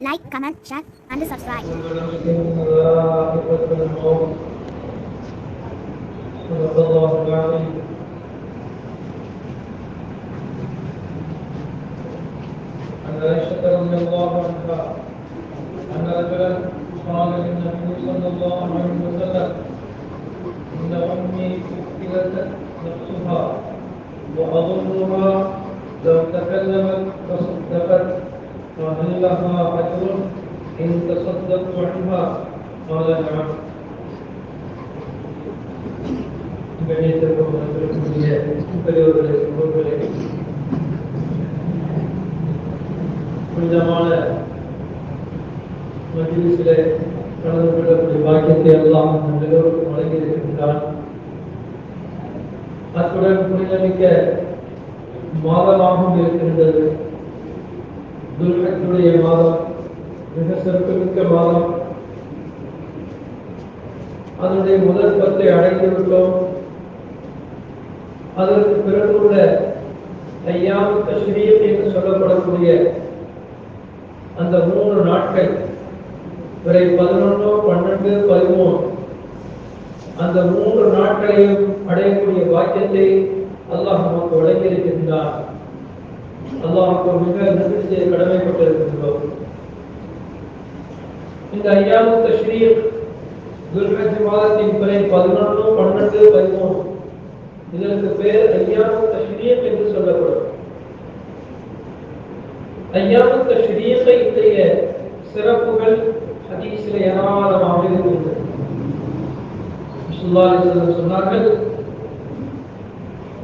like, comment, share, and subscribe. عن عائشة رضي الله عنها أن رجلا قال للنبي صلى الله عليه وسلم إن أمي أكلت نفسها وأظنها لو تكلمت تصدقت فهل لها أجر إن تصدقت عنها قال نعم கணியத்திற்கும் மதிப்பிற்குரிய பெரியவர்களே சகோதரர்களே புனிதமான மஜ்லிஸிலே கலந்து கொள்ளக்கூடிய பாக்கியத்தை எல்லாம் நம் எல்லோருக்கும் வழங்கி இருக்கின்றான் அத்துடன் புனிதமிக்க மாதமாகவும் இருக்கின்றது துர்கத்துடைய மாதம் மிக சிறப்புமிக்க மாதம். அதனுடைய முதல் பத்தை அடைந்து விட்டோம். அதற்கு பிறகுள்ள ஐயாம் தஷ்ரீப் என்று சொல்லப்படக்கூடிய அந்த மூன்று நாட்கள் பிறை பதினொன்று பன்னெண்டு பதிமூணு அந்த மூன்று நாட்களையும் அடையக்கூடிய பாக்கியத்தை அல்லாஹ் நமக்கு வழங்கியிருக்கின்றார் அல்லாஹுக்கு மிக நன்றி செய்ய கடமைப்பட்டிருக்கின்றோம் இந்த ஐயாமு தஷ்ரீப் துல்ஹஜ் மாதத்தின் பிறை பதினொன்று பன்னெண்டு பதிமூணு இதற்கு பேர் ஐயாமு தஷ்ரீக் என்று சொல்லப்படும் ஐயாமு தஷ்ரீகை இன்றைய சிறப்புகள் ஹதீஸில் ஏராளமாக இருக்கின்றது ஸல்லல்லாஹு அலைஹி வஸல்லம் சொன்னார்கள்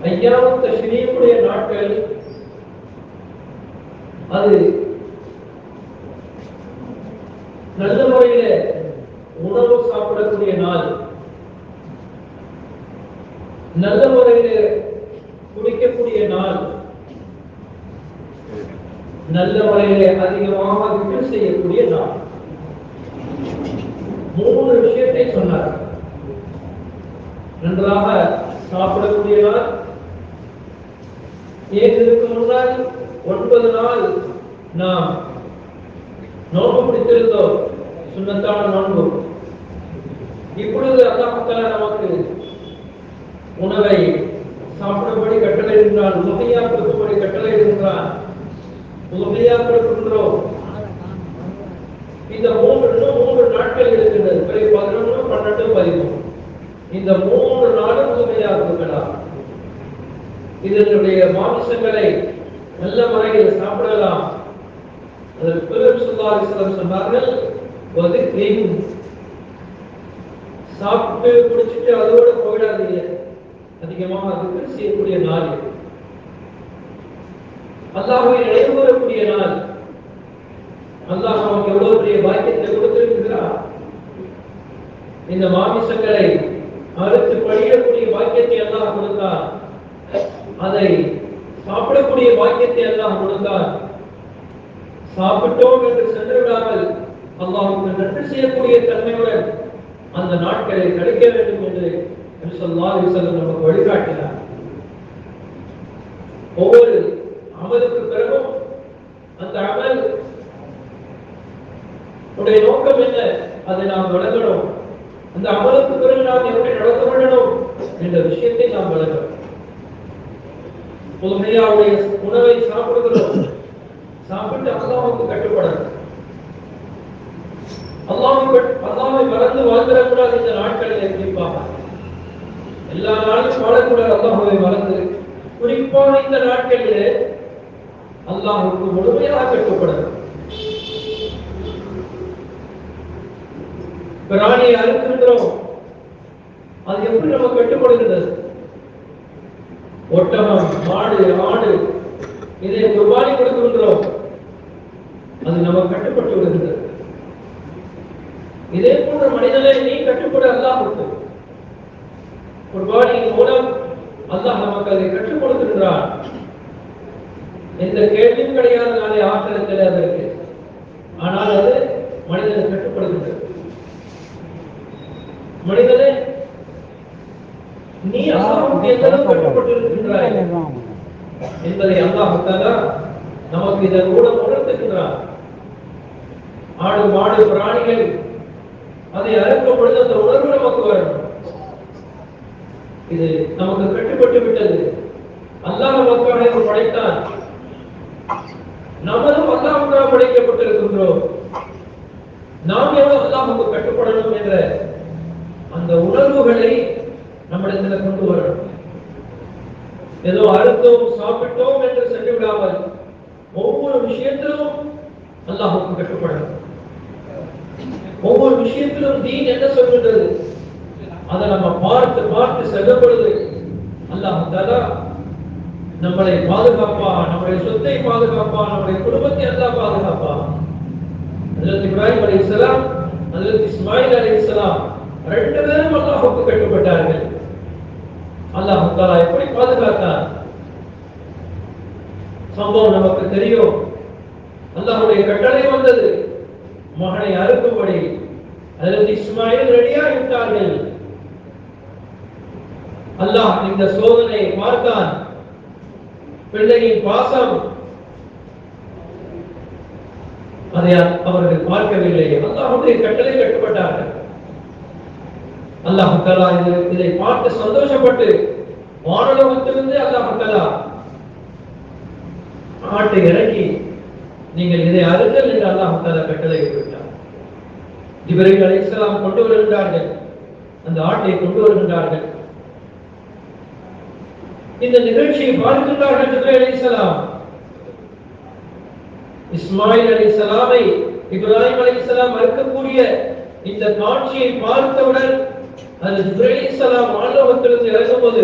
ஐயாமு தஷ்ரீக்குடைய நாட்கள் அது நல்ல முறையில உணவு சாப்பிடக்கூடிய நாள். நல்ல முறையில குடிக்கக்கூடிய நாள். நல்ல முறையில அதிகமாக விட்டு செய்யக்கூடிய நாள். மூணு விஷயத்தை சொன்னார். நன்றாக சாப்பிடக்கூடிய நாள். ஏன் இதுக்கு ஒன்பது நாள் நாம் நோன்பு பிடித்திருந்தோம். சுண்ணத்தான நோன்பு. இப்பொழுது அல்லாஹால நமக்கு உணவை சாப்பிடும்படி கட்டளையிடுகிறான். உதவியா கொடுக்கும்படி கட்டளையிடுகிறான். உதவியா கொடுக்கின்றோம் இந்த மூன்று மூன்று நாட்கள் இருக்கின்றது பிறகு பதினொன்று பன்னெண்டு பதிமூணு இந்த மூன்று நாளும் உதவியா கொடுக்கலாம் இதனுடைய மாமிசங்களை நல்ல முறையில் சாப்பிடலாம். அதற்கு பிறகு சொல்லாரிசலம் சொன்னார்கள் சாப்பிட்டு குடிச்சிட்டு அதோட போயிடாதீங்க. அதிகமாக அதுக்கு செய்யக்கூடிய நாள் இது. அல்லாஹ்வை நாள். அல்லாஹ் நமக்கு எவ்வளவு பெரிய பாக்கியத்தை கொடுத்திருக்கிறார் இந்த மாமிசங்களை அறுத்து பழியக்கூடிய பாக்கியத்தை அல்லாஹ் கொடுத்தார் அதை சாப்பிடக்கூடிய பாக்கியத்தை அல்லாஹ் கொடுத்தார். சாப்பிட்டோம் என்று சென்று விடாமல் அல்லாஹ்வுக்கு நன்றி செய்யக்கூடிய தன்மையுடன் அந்த நாட்களை கழிக்க வேண்டும் என்று நபி நமக்கு வழிகாட்டினார். ஒவ்வொரு அமலுக்கு பிறகும் அந்த அமல் உடைய நோக்கம் என்ன? அதை நாம் வழங்கணும் அந்த அமலுக்கு பிறகு நாம் எப்படி நடந்து வேண்டும் என்ற விஷயத்தை நாம் வழங்கணும் முழுமையாவுடைய உணவை சாப்பிடுகிறோம். சாப்பிட்டு அல்லாவுக்கு கட்டுப்படணும். அல்லாவை அல்லாஹ்வை மறந்து வாழ்ந்துடக்கூடாது இந்த நாட்களில் குறிப்பாக. எல்லா நாளும் வாழக்கூடாது அல்லாஹ்வை மறந்து. குறிப்பாக இந்த நாட்களிலே அல்லாஹுக்கு முழுமையாக கட்டுப்படணும். பிராணியை அறுக்கின்றோம் அது எப்படி நம்ம கட்டுப்படுகிறது? ஒட்டகம் மாடு ஆடு இதை குர்பானி கொடுக்கின்றோம். அது நமக்கு கட்டுப்பட்டு விடுகிறது. இதே போன்ற மனிதனை நீ கட்டுப்பட அல்லாஹுக்கு குர்பானியின் மூலம் அல்லாஹ் நமக்கு அதை கற்றுக் கொடுக்கின்றான். எந்த கேள்வியும் கிடையாது நாளை ஆற்றல் கிடையாது ஆனால் அது மனிதனை கட்டுப்படுகின்றது மனிதனே நீ அல்லாஹ்வுக்கு எந்த அளவு கட்டுப்பட்டிருக்கின்றாய் என்பதை அல்லாஹ் தஆலா நமக்கு இதன் மூலம் உணர்த்துகின்றான் ஆடு மாடு பிராணிகள் அதை அறுக்கும் பொழுது அந்த உணர்வு நமக்கு வரணும். இது நமக்கு கட்டுப்பட்டு விட்டது. அல்லாஹ் நமக்காக படைத்தான் நம்மளும் அல்லாஹ்வுக்காக படைக்கப்பட்டிருக்கின்றோம். நாம் எவ்வளவு அல்லாஹுக்கு கட்டுப்படணும் என்ற அந்த உணர்வுகளை நம்மிடத்தில் கொண்டு வரணும். ஏதோ அறுத்தோம் சாப்பிட்டோம் என்று சென்று விடாமல் ஒவ்வொரு விஷயத்திலும் அல்லாஹுக்கு கட்டுப்படணும் ஒவ்வொரு விஷயத்திலும் தீன் என்ன சொல்கின்றது அதை நம்ம பார்த்து பார்த்து செல்லப்படுது அல்லாஹ் தலா நம்மளை பாதுகாப்பா நம்முடைய சொத்தை பாதுகாப்பா நம்முடைய குடும்பத்தை அல்லா பாதுகாப்பா. அதில் இப்ராஹிம் அலைஹிஸ்ஸலாம் ஹஜரத் இஸ்மாயில் அலைஹிஸ்ஸலாம் ரெண்டு பேரும் அல்லாஹுக்கு கட்டுப்பட்டார்கள். அல்லாஹ் தாலா எப்படி பாதுகாத்தார்? சம்பவம் நமக்கு தெரியும். அல்லாஹுடைய கட்டளை வந்தது. மகனை அறுக்கும்படி. அதற்கு இஸ்மாயில் ரெடியாக விட்டார்கள். அல்லாஹ் இந்த சோதனையை பார்த்தான். பிள்ளையின் பாசம். அதை அவர்கள் பார்க்கவில்லை. அல்லாஹுடைய கட்டளை கட்டுப்பட்டார்கள். அல்லாஹ் இது இதை பார்த்து சந்தோஷப்பட்டு வானலோகத்திலிருந்து அல்லாஹ் ஆட்டை இறக்கி நீங்கள் இதை அருங்கள் என்று அல்லாஹ் தலா கட்டளை விட்டார் இவர்கள் அலைஹிஸ்ஸலாம் கொண்டு வருகின்றார்கள். அந்த ஆட்டை கொண்டு வருகின்றார்கள். இந்த நிகழ்ச்சியை பார்க்கின்றார்கள் ஜிப்ரீல் அலைஹிஸ்ஸலாம் இஸ்மாயில் அலைஹிஸ்ஸலாமை இப்ராஹிம் அலைஹிஸ்ஸலாம் மறுக்கக்கூடிய இந்த காட்சியை பார்த்தவுடன் அந்த ஜிப்ரீல் அலைஹிஸ்ஸலாம் ஆண்டவத்திலிருந்து இறங்கும்போது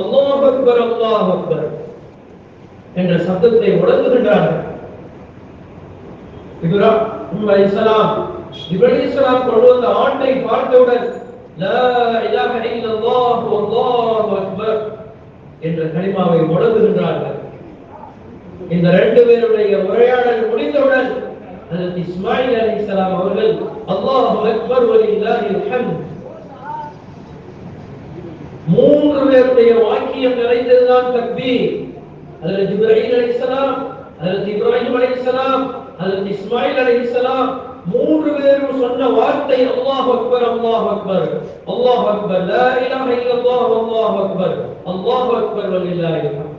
அல்லாஹ் அக்பர் அல்லாஹ் அக்பர். என்ற சப்தத்தை உணர்ந்துகின்றார்கள் ஆண்டை கொண்டு வந்த ஆட்டை பார்த்தவுடன் லா இலாஹ இல்லல்லாஹ் வல்லாஹு அக்பர் என்ற கலிமாவை உணர்ந்துகின்றார்கள் இந்த ரெண்டு பேருடைய உரையாடல் முடிந்தவுடன் இஸ்மாயில் அலைஹிஸ்ஸலாம் அவர்கள் அல்லாஹு அக்பர் வலில்லாஹில் மூன்று பேருடைய வாக்கியம் நிறைந்ததுதான் தக்பீர். ஹஜரத் ஜிப்ரீல் அலைஹிஸ்ஸலாம் ஹஜரத் இப்ராஹிம் அலைஹிஸ்ஸலாம் ஹஜரத் இஸ்மாயில் அலைஹிஸ்ஸலாம் மூன்று பேரும் சொன்ன வார்த்தை அல்லாஹ் அக்பர் அல்லாஹ் அக்பர் அல்லாஹ் அக்பர் லா இலாஹ இல்லல்லாஹ் அல்லாஹ் அக்பர் அல்லாஹ் அக்பர் வலில்லாஹில் ஹம்த்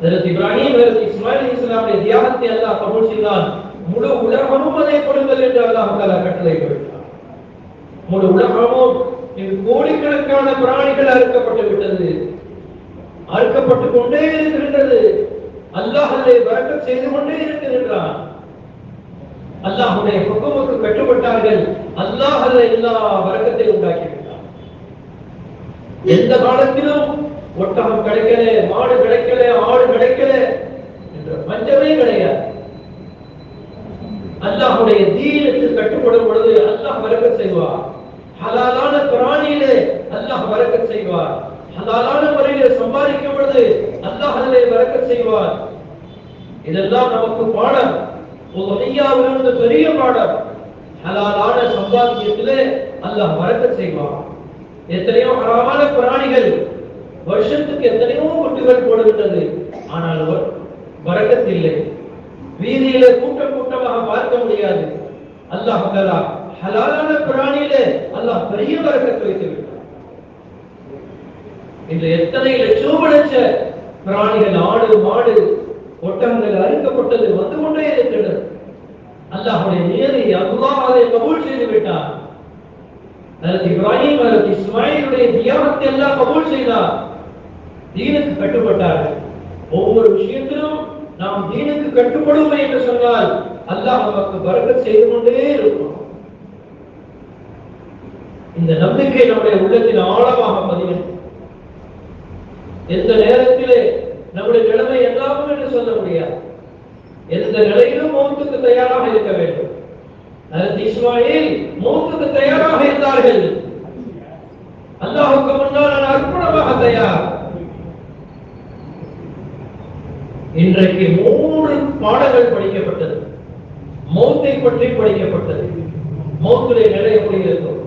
ஹஜரத் இப்ராஹிம் ஹஜரத் இஸ்மாயில் அலைஹிஸ்ஸலாமுடைய தியாகத்தை அல்லாஹ் கபூல் செய்தான். முழு உலகமும் அதை கொடுங்கள் என்று அல்லாஹ் தஆலா கட்டளை கொடுத்தார் முழு உலகமும் இது கோடிக்கணக்கான பிராணிகள் அறுக்கப்பட்டு விட்டது. அறுக்கப்பட்டு கொண்டே இருக்கின்றது. அல்லாஹ் அதை வரக்கத் செய்து கொண்டே இருக்கின்றான். அல்லாஹுடைய ஹுக்குமுக்கு கட்டுப்பட்டார்கள். அல்லாஹ் அல்ல எல்லா வரக்கத்தையும் உண்டாக்கி விட்டான் எந்த காலத்திலும் ஒட்டகம் கிடைக்கல மாடு கிடைக்கல ஆடு கிடைக்கல என்ற பஞ்சமே கிடையாது. அல்லாஹுடைய தீனுக்கு கட்டுப்படும் பொழுது அல்லாஹ் வரக்க செய்வார். ஹலாலான பிராணியிலே அல்லாஹ் வரக்க செய்வார். ஹலாலான முறையில சம்பாதிக்கும் பொழுது அல்லாஹ் அதிலே வரக்க செய்வார் இதெல்லாம் நமக்கு பாடம். உதவியாவிலிருந்து பெரிய பாடம். ஹலாலான சம்பாத்தியத்திலே அல்லாஹ் வரக்க செய்வார் எத்தனையோ ஹராமான பிராணிகள் வருஷத்துக்கு எத்தனையோ குட்டிகள் போடுகின்றது. ஆனால் வ- வரக்கத் இல்லை. வீதியில கூட்டம் கூட்டமாக பார்க்க முடியாது. அல்லாஹ் ஹலாலான பிராணியிலே அல்லாஹ் பெரிய வரக்கத் வைத்து விட்டார் இன்று எத்தனை லட்சம் லட்ச பிராணிகள் ஆடு மாடு ஒட்டகங்கள் அறுக்கப்பட்டது வந்து கொண்டே இருக்கிறது அல்லாஹுடைய நியதி அல்லாஹ் அதை கபூல் செய்து விட்டார் அதற்கு இப்ராஹிம் அதற்கு இஸ்மாயிலுடைய தியாகத்தை எல்லாம் கபூல் செய்தார். தீனுக்கு கட்டுப்பட்டார்கள். ஒவ்வொரு விஷயத்திலும் நாம் தீனுக்கு கட்டுப்படுவோம் என்று சொன்னால் அல்லாஹ் நமக்கு பறக்க செய்து கொண்டே இருக்கும் இந்த நம்பிக்கை நம்முடைய உள்ளத்தில் ஆழமாக பதிவு எந்த நேரத்திலே நம்முடைய நிலைமை எல்லாமும் என்று சொல்ல முடியாது. எந்த நிலையிலும் மௌத்துக்கு தயாராக இருக்க வேண்டும். அதற்கு இஸ்மாயில் மௌத்துக்கு தயாராக இருந்தார்கள். அல்லாஹுக்கு முன்னால் நான் தயார். இன்றைக்கு மூன்று பாடங்கள் படிக்கப்பட்டது. மௌத்தை பற்றி படிக்கப்பட்டது. மௌத்துடைய நிலை எப்படி இருக்கும்?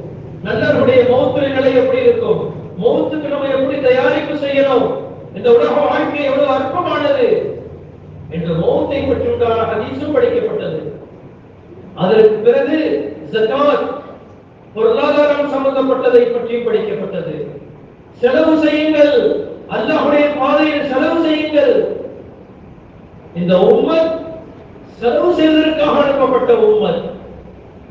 நல்லவருடைய மௌத்துடைய நிலை எப்படி இருக்கும்? மௌத்துக்கு நம்ம எப்படி தயாரிப்பு செய்யணும்? இந்த உலக வாழ்க்கை எவ்வளவு அற்பமானது? என்று மௌத்தை பற்றி உண்டான ஹதீஸும் படிக்கப்பட்டது. அதற்கு பிறகு ஜகாத் பொருளாதாரம் சம்பந்தப்பட்டதை பற்றியும் படிக்கப்பட்டது. செலவு செய்யுங்கள். அல்லாஹுடைய பாதையில் செலவு செய்யுங்கள். இந்த உம்மத் செலவு செய்வதற்காக அனுப்பப்பட்ட உம்மத்.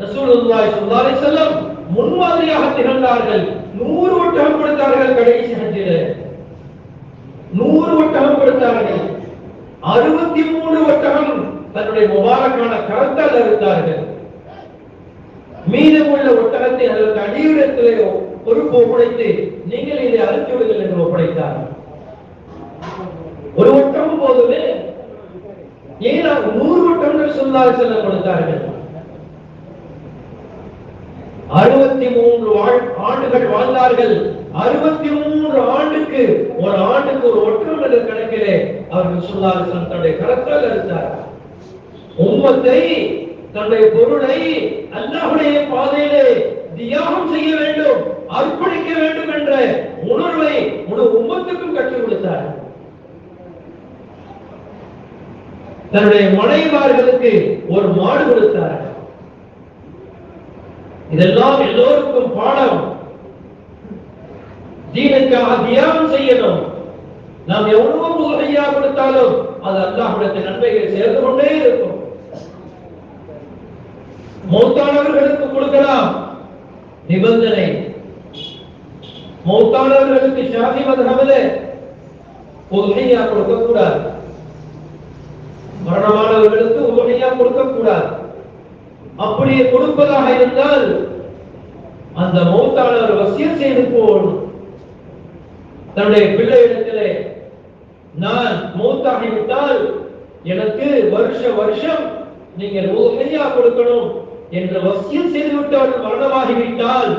ரசூலுல்லாஹி ஸல்லல்லாஹு அலைஹி வஸல்லம் முன்மாதிரியாக திகழ்ந்தார்கள். நூறு ஒட்டகம் கொடுத்தார்கள் கடைசி ஹஜ்ஜிலே. நூறு ஒட்டகம் கொடுத்தார்கள். அறுபத்தி மூணு ஒட்டகம் தன்னுடைய முபாரக்கான கரத்தால் அறுத்தார்கள். மீதமுள்ள ஒட்டகத்தை அதற்கு அடியுடத்திலே பொறுப்பு ஒப்படைத்து நீங்கள் இதை அறுத்து விடுங்கள் என்று ஒப்படைத்தார். ஒரு ஒட்டகம் போதுமே. ஏன்? நூறு ஒட்டங்கள் சொல்லால் செல்ல கொடுத்தார்கள் அறுபத்தி மூன்று வாழ்- ஆண்டுகள் வாழ்ந்தார்கள். அறுபத்தி மூன்று ஆண்டுக்கு ஒரு ஆண்டுக்கு ஒரு ஒற்றுமை கணக்கிலே அவர்கள் சொல்லால் தன்னுடைய கரத்தால் அறுத்தார். உம்மத்தை தன்னுடைய பொருளை அல்லாஹுடைய பாதையிலே தியாகம் செய்ய வேண்டும் அர்ப்பணிக்க வேண்டும் என்ற உணர்வை முழு உம்மத்துக்கும் கற்றுக் கொடுத்தார். தன்னுடைய மனைவார்களுக்கு ஒரு மாடு கொடுத்தார். இதெல்லாம் எல்லோருக்கும் பாடம். தீனுக்காக தியானம் செய்யணும். நாம் எவ்வளவு உதவியா கொடுத்தாலும் அது அல்லாஹுடைய நன்மைகள் சேர்ந்து கொண்டே இருக்கும். மௌத்தானவர்களுக்கு கொடுக்கலாம். நிபந்தனை. மௌத்தானவர்களுக்கு ஷாதி மதகமிலே உதவியா கொடுக்க கூடாது மரணமானவர்களுக்கு உதவியா கொடுக்க கூடாது அப்படியே கொடுப்பதாக இருந்தால் அந்த மௌத்தானவர் வசியம் செய்து போகணும் தன்னுடைய பிள்ளையிடத்திலே நான் மௌத்தாகிவிட்டால் எனக்கு வருஷ வருஷம் நீங்கள் உதவியா கொடுக்கணும் என்று வசியம் செய்துவிட்டால் மரணமாகிவிட்டால்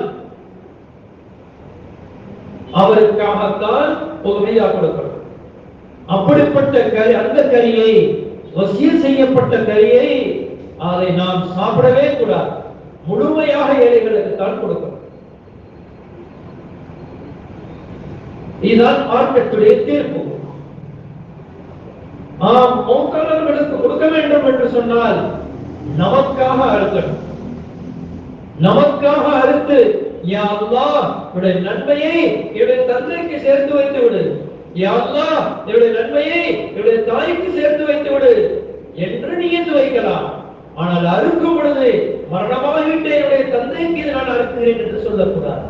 அவருக்காகத்தான் உதவியா கொடுக்கணும். அப்படிப்பட்ட கரி அந்த கரியை வசியம் செய்யப்பட்ட கரியை அதை நாம் சாப்பிடவே கூடாது. முழுமையாக ஏழைகளுக்கு தான் கொடுக்கணும். இதுதான் மார்க்கெட்டுடைய தீர்ப்பு. ஆம் மௌத்தாளர்களுக்கு கொடுக்க வேண்டும் என்று சொன்னால் நமக்காக அறுக்கணும். நமக்காக அறுத்து யா இவருடைய நன்மையை இவருடைய தந்தைக்கு சேர்த்து வைத்து விடு. யா இவருடைய நன்மையை இவருடைய தாய்க்கு சேர்த்து வைத்து விடு என்று நீ வைக்கலாம். ஆனால் அறுக்கும் பொழுது மரணமாகிவிட்ட என்னுடைய தந்தைக்கு இதை நான் அறுக்கிறேன் என்று சொல்லக்கூடாது.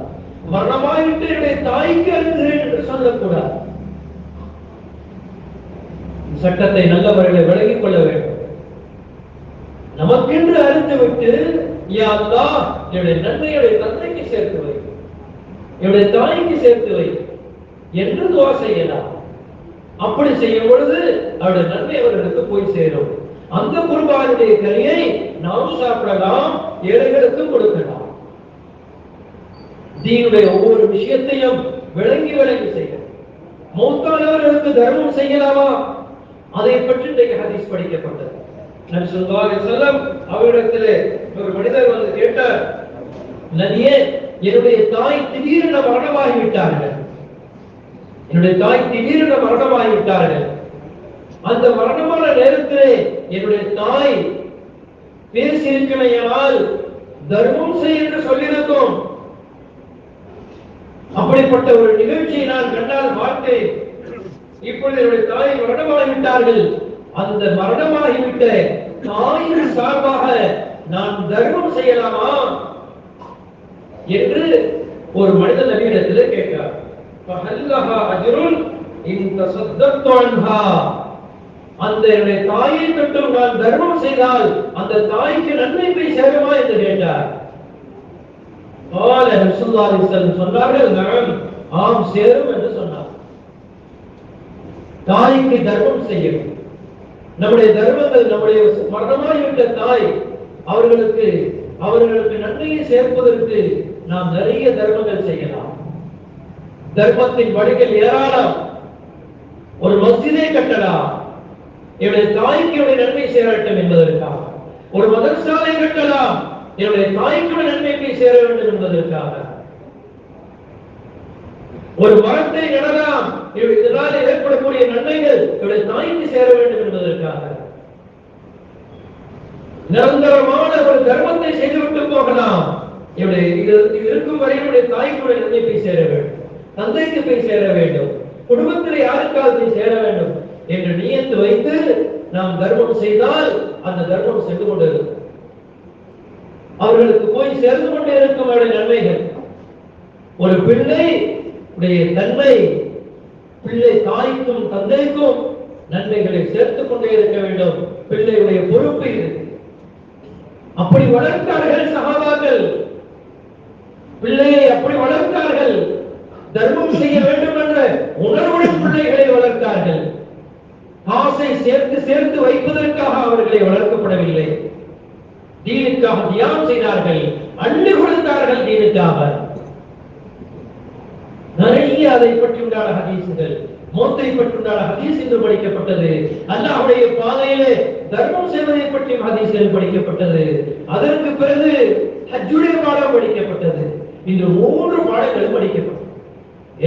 மரணமாகிவிட்ட என்னுடைய தாய்க்கு அறுக்கிறேன் என்று சொல்லக்கூடாது. சட்டத்தை நல்லவர்களை விலகிக் கொள்ள வேண்டும். நமக்கென்று அறுத்து விட்டு என்னுடைய நன்மை என்னுடைய நன்மையுடைய தந்தைக்கு சேர்த்து வை. என்னுடைய தாய்க்கு சேர்த்து வை என்று துவா செய்யலாம். அப்படி செய்யும் பொழுது அவருடைய நன்மை அவர்களுக்கு போய் சேரும். அந்த குர்பானுடைய கனியை நாம் சாப்பிடலாம் ஏழைகளுக்கும் கொடுக்கலாம். தீனுடைய ஒவ்வொரு விஷயத்தையும் விளங்கி விளங்கி செய்யணும் மௌத்தானவர்களுக்கு தர்மம் செய்யலாமா? அதை பற்றி இன்றைக்கு ஹதீஸ் படிக்கப்பட்டது. நபி ஸல்லல்லாஹு அலைஹி வஸல்லம் அவரிடத்திலே ஒரு மனிதர் வந்து கேட்டார் நபியே என்னுடைய தாய் திடீரென மரணமாகி விட்டார்கள் என்னுடைய தாய் திடீரென மரணமாகி விட்டார்கள் அந்த மரணமான நேரத்திலே என்னுடைய தாய் பேசியிருக்கணையால் தர்மம் செய் என்று சொல்லியிருக்கோம் அப்படிப்பட்ட ஒரு நிகழ்ச்சியை நான் கண்டால் பார்த்தேன் இப்பொழுது என்னுடைய தாய் மரணமாகிவிட்டார்கள். அந்த மரணமாகிவிட்ட தாயின் சார்பாக நான் தர்மம் செய்யலாமா என்று ஒரு மனித நவீனத்தில் கேட்டார். இந்த சத்தத்வான்ஹா அந்த என்னுடைய தாயை தொட்டும் நான் தர்மம் செய்தால் அந்த தாய்க்கு நன்மை போய் சேருமா என்று கேட்டார். ஆல ரசூல்லாஹிஸ்லம் சொன்னார்கள் நான் ஆம் சேரும் என்று சொன்னார். தாய்க்கு தர்மம் செய்யும் நம்முடைய தர்மங்கள் நம்முடைய மரணமாகிவிட்ட தாய் அவர்களுக்கு அவர்களுக்கு நன்மையை சேர்ப்பதற்கு நாம் நிறைய தர்மங்கள் செய்யலாம். தர்மத்தின் படிகள் ஏறாலாம் ஒரு மஸ்ஜிதை கட்டலாம். என்னுடைய தாய்க்கு என்னுடைய நன்மை சேரட்டும் என்பதற்காக. ஒரு மதர்சாலை கட்டலாம். என்னுடைய தாய்க்கு நன்மைக்கு சேர வேண்டும் என்பதற்காக. ஒரு மரத்தை நடலாம். இதனால் ஏற்படக்கூடிய நன்மைகள் என்னுடைய தாய்க்கு சேர வேண்டும் என்பதற்காக. நிரந்தரமான ஒரு தர்மத்தை செய்துவிட்டு போகலாம். இவருடைய இது இருக்கும் வரை என்னுடைய தாய்க்குடைய நன்மை போய் சேர வேண்டும். தந்தைக்கு போய் சேர வேண்டும். குடும்பத்தில் யாருக்காவது போய் சேர வேண்டும். என்று நியத்து வைத்து நாம் தர்மம் செய்தால் அந்த தர்மம் சென்று கொண்டிருக்கும். அவர்களுக்கு போய் சேர்ந்து கொண்டே இருக்கும் நன்மைகள். ஒரு பிள்ளை உடைய தன்மை பிள்ளை தாய்க்கும் தந்தைக்கும் நன்மைகளை சேர்த்துக் கொண்டே இருக்க வேண்டும். பிள்ளையுடைய பொறுப்பு இது. அப்படி வளர்த்தார்கள் சகாபாக்கள். பிள்ளையை அப்படி வளர்த்தார்கள். தர்மம் செய்ய வேண்டும் என்ற உணர்வு காசை சேர்த்து சேர்த்து வைப்பதற்காக அவர்களை வளர்க்கப்படவில்லை. தீனுக்காக தியானம் செய்தார்கள். அள்ளி கொடுத்தார்கள் தீனுக்காக. நிறைய அதை பற்றி உண்டான ஹதீசுகள். மோத்தை பற்றி உண்டான ஹதீஸ் என்று படிக்கப்பட்டது. அல்லாஹ்வுடைய பாதையிலே தர்மம் செய்வதை பற்றியும் ஹதீஸ்கள் படிக்கப்பட்டது. அதற்கு பிறகு ஹஜ்ஜுடைய பாடம் படிக்கப்பட்டது. இன்று மூன்று பாடங்களும் படிக்கப்பட்டது.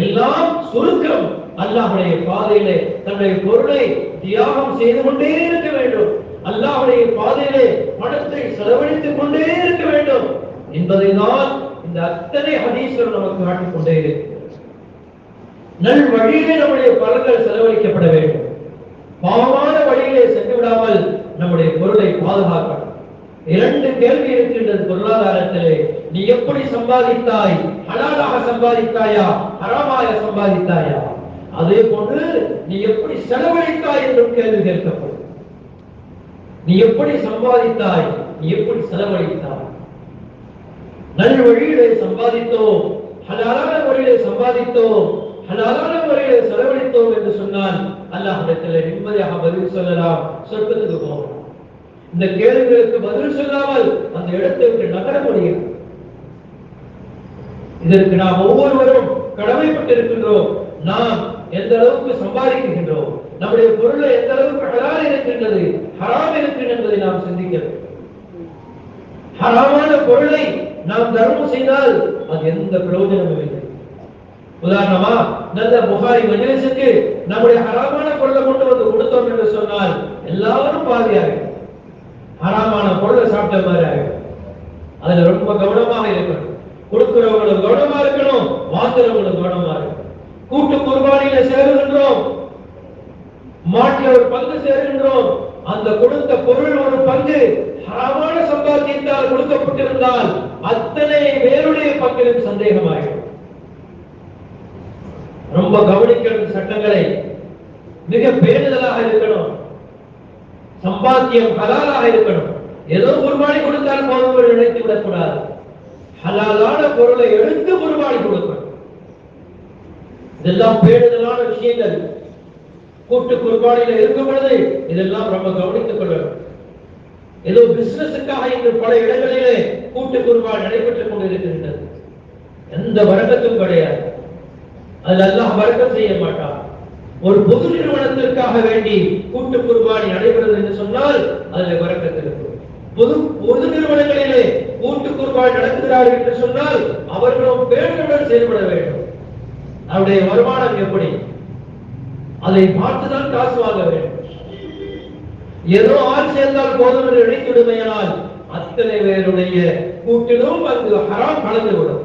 எல்லாம் சுருக்கம் அல்லாஹுடைய பாதையிலே தன்னுடைய பொருளை தியாகம் செய்து கொண்டே இருக்க வேண்டும். அல்லாஹுடைய பாதையிலே பணத்தை செலவழித்துக் கொண்டே இருக்க வேண்டும். என்பதை தான் இந்த அத்தனை ஹதீஸ்கள் நமக்கு காட்டிக் கொண்டே இருக்கிறது. நல் வழியிலே நம்முடைய பலன்கள் செலவழிக்கப்பட வேண்டும். பாவமான வழியிலே சென்று விடாமல் நம்முடைய பொருளை பாதுகாக்கணும். இரண்டு கேள்வி இருக்கின்றது பொருளாதாரத்திலே. நீ எப்படி சம்பாதித்தாய்? ஹலாலாக சம்பாதித்தாயா? ஹராமாக சம்பாதித்தாயா? அதே போன்று நீ எப்படி செலவழித்தாய் என்றும் கேள்வி கேட்கப்படும். நீ எப்படி சம்பாதித்தாய் நீ எப்படி செலவழித்தாய். நல் வழியிலே சம்பாதித்தோம் ஹலாலான முறையிலே சம்பாதித்தோம் ஹலாலான முறையிலே செலவழித்தோம் என்று சொன்னால் அல்லாஹ்விடத்தில் நிம்மதியாக பதில் சொல்லலாம். சொர்க்கத்துக்கு போகலாம் இந்த கேள்விகளுக்கு பதில் சொல்லாமல் அந்த இடத்தை விட்டு நகர முடியும் இதற்கு நாம் ஒவ்வொருவரும் கடமைப்பட்டிருக்கின்றோம். நாம் எந்த அளவுக்கு சம்பாதிக்கின்றோம்? நம்முடைய பொருளை எந்த அளவுக்கு ஹலால் இருக்கின்றது? ஹராம் இருக்கின்றது என்பதை நாம் சிந்திக்க ஹராமான பொருளை நாம் தர்மம் செய்தால் அது எந்த பிரயோஜனமும் இல்லை. உதாரணமா நல்ல புகாரி மஜிலிசுக்கு நம்முடைய ஹராமான பொருளை கொண்டு வந்து கொடுத்தோம் என்று சொன்னால் எல்லாரும் பாதியாக ஹராமான பொருளை சாப்பிட்ட மாதிரி ஆகும் அதுல ரொம்ப கவனமாக இருக்கணும். கொடுக்கிறவங்களும் கவனமா இருக்கணும். வாங்குறவங்களும் கவனமா இருக்கணும். கூட்டு சேருகின்றோம். மாட்டில் ஒரு பங்கு சேருகின்றோம். அந்த கொடுத்த பொருள் ஒரு பங்கு. ஹராமான சம்பாத்தியத்தால் கொடுக்கப்பட்டிருந்தால் அத்தனை பேருடைய பங்கிலும் சந்தேகமாயிடும். ரொம்ப கவனிக்கணும் சட்டங்களை. மிக பேணுதலாக இருக்கணும். சம்பாத்தியம் ஹலாலாக இருக்கணும். ஏதோ குர்பானி கொடுத்தால் போதும் நினைத்து விடக்கூடாது ஹலாலான பொருளை எடுத்து குர்பானி கொடுக்கணும். இதெல்லாம் பேடுதலான விஷயங்கள். கூட்டு குர்பானியில இருக்கும் பொழுது இதெல்லாம் ரொம்ப கவனித்துக் கொள்ளணும். ஏதோ பிசினஸுக்காக இன்று பல இடங்களிலே கூட்டு குர்பான் நடைபெற்றுக் கொண்டிருக்கின்றது. எந்த வரக்கத்தும் கிடையாது. அதில் எல்லாம் வரக்கம் செய்ய மாட்டான். ஒரு பொது நிறுவனத்திற்காக வேண்டி கூட்டு குர்பானி நடைபெறுது என்று சொன்னால் அதில் வரக்கத்து இருக்கும். பொது பொது நிறுவனங்களிலே கூட்டு குர்பானி நடத்துகிறார்கள் என்று சொன்னால் அவர்களும் பேருடன் செயல்பட வேண்டும். அவருடைய வருமானம் எப்படி? அதை பார்த்துதான் காசு வாங்க வேண்டும். ஏதோ ஆள் சேர்ந்தால் போதும் என்று நினைத்துடுமையானால் அத்தனை பேருடைய கூட்டிலும் அங்கு ஹராம் கலந்துவிடும்.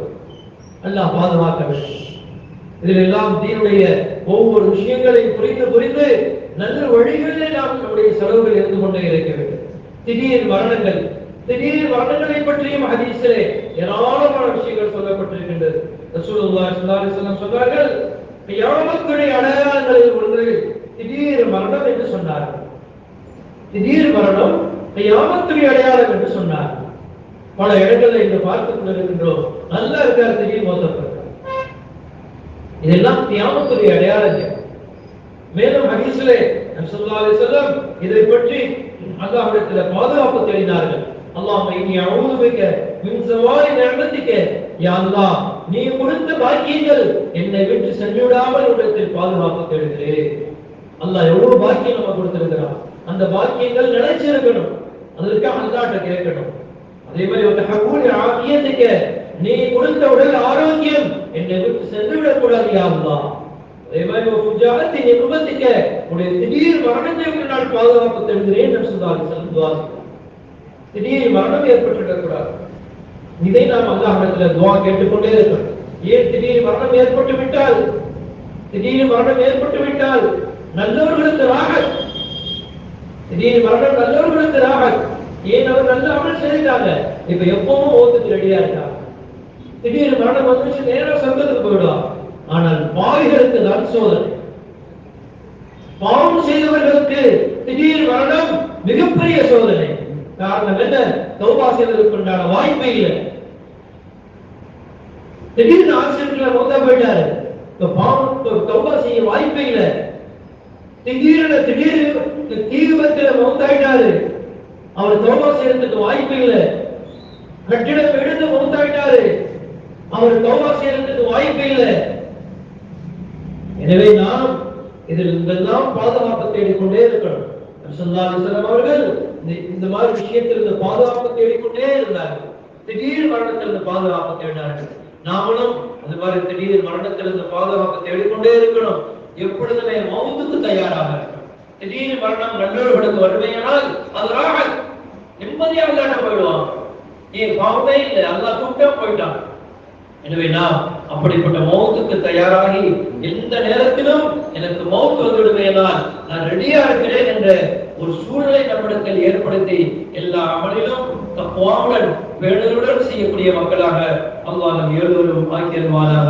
அல்லாஹ் பாதுகாக்க வேண்டும். இதில் எல்லாம் தீனுடைய ஒவ்வொரு விஷயங்களையும் புரிந்து புரிந்து நல்ல வழிகளிலே நாம் நம்முடைய செலவுகள் இருந்து கொண்டே இருக்க வேண்டும். திடீர் மரணங்கள் திடீர் மரணங்களை பற்றியும் ஹதீஸிலே ஏராளமான விஷயங்கள் சொல்லப்பட்டிருக்கின்றது. ரசூலுல்லாஹி ஸல்லல்லாஹு அலைஹி வஸல்லம் சொன்னார்கள் கியாமத்துடைய அடையாளங்களில் ஒன்று திடீர் மரணம் என்று சொன்னார்கள் திடீர் மரணம் கியாமத்துடைய அடையாளம் என்று சொன்னார். பல இடங்களில் இன்று பார்த்துக் கொண்டிருக்கின்றோம். நல்லா இருக்கார் திடீர் மோசப்படுறார் இதெல்லாம் தியாமத்துடைய அடையாளங்கள் மேலும் ஹதீஸிலே நபி ஸல்லல்லாஹு அலைஹி வஸல்லம் இதை பற்றி அல்லாஹ்விடத்தில் பாதுகாப்பு தேடினார்கள். அல்லாஹ் இன்னி அஊது பிக்க மின் சவாரி நடத்திக்க யா நீ கொடுத்த பாக்கியங்கள் என்னை விட்டு சென்று விடாமல் பாதுகாப்பு தேடுகிறேன். அல்லாஹ் எவ்வளவு பாக்கியம் நம்ம கொடுத்திருக்கிறான். அந்த பாக்கியங்கள் நினைச்சிருக்கணும் அதற்கு அல்லாட்ட கேட்கணும். அதே மாதிரி ஒரு ஹகூல் நீ கொடுத்த உடல் ஆரோக்கியம் என்னை விட்டு சென்று விடக்கூடாது யா அதே மாதிரி ஒரு புஜாகத்தை நிர்பந்திக்க உடைய திடீர் மரணத்தை விட்டு நான் பாதுகாப்பு தேடுகிறேன் என்று சொன்னார் செல்வார் திடீர் மரணம் ஏற்பட்டுவிடக் கூடாது இதை நாம் அல்லாஹிடத்துல துவா கேட்டுக்கொண்டே இருக்கோம் ஏன் திடீர் மரணம் ஏற்பட்டு விட்டால்? திடீர் மரணம் ஏற்பட்டு விட்டால் நல்லவர்களுக்கு ராகத். திடீர் மரணம் நல்லவர்களுக்கு ராகத். ஏன் அவர் நல்ல அமல் செய்தாங்க? இப்ப எப்பவும் ஓத்துக்கு ரெடியா இருக்காங்க. திடீர் மரணம் வந்துச்சு நேரம் சொர்க்கத்துக்கு போயிடுவான் ஆனால் பாவிகளுக்கு தான் சோதனை. பாவம் செய்தவர்களுக்கு திடீர் மரணம் மிகப்பெரிய சோதனை. காரணம் என்ன? தௌபா செய்வதற்கு உண்டான வாய்ப்பே இல்லை. திடீர்னு ஆக்சிடென்ட்ல மொத்தம் போயிட்டாரு. இப்ப பாவம் இப்ப தௌபா செய்ய வாய்ப்பே இல்லை. திடீர்னு திடீர்னு தீ விபத்துல மௌத்தாயிட்டாரு அவர் தௌபா செய்யறதுக்கு வாய்ப்பு இல்லை. கட்டிடம் விழுந்து மௌத்தாயிட்டாரு அவர் தௌபா செய்யறதுக்கு வாய்ப்பு இல்லை. எனவே நாம் இதில் இதெல்லாம் பாதுகாப்பு தேடிக்கொண்டே இருக்கணும். ஸல்லல்லாஹு அவர்கள் இந்த- மாதிரி விஷயத்தில் இந்த பாதுகாப்பு தேடிக்கொண்டே இருந்தார்கள். திடீர் மரணத்திலிருந்து பாதுகாப்பு தேடினார்கள். நாமளும் அது மாதிரி திடீர் மரணத்திலிருந்து பாதுகாப்பு தேடிக்கொண்டே இருக்கணும். எப்பொழுதுமே மௌத்துக்கு தயாராக இருக்கணும். திடீர் மரணம் நல்லவர்களுக்கு வறுமையானால் அது ராகல் நிம்மதியா விளையாட போயிடுவான் ஏன் பாவமே இல்லை. அல்லா கூப்பிட்டா போயிட்டான். எனவே நாம் அப்படிப்பட்ட மௌத்துக்கு தயாராகி எந்த நேரத்திலும் எனக்கு மௌத்து வந்துவிடுவேனால் நான் ரெடியா இருக்கிறேன் என்ற ஒரு சூழலை நம்மிடத்தில் ஏற்படுத்தி எல்லா அமலிலும் தப்புவாவுடன் பேணுதலுடன் செய்யக்கூடிய மக்களாக அல்லாஹ் நம் ஏழுவரும் ஆக்கியல்வானாக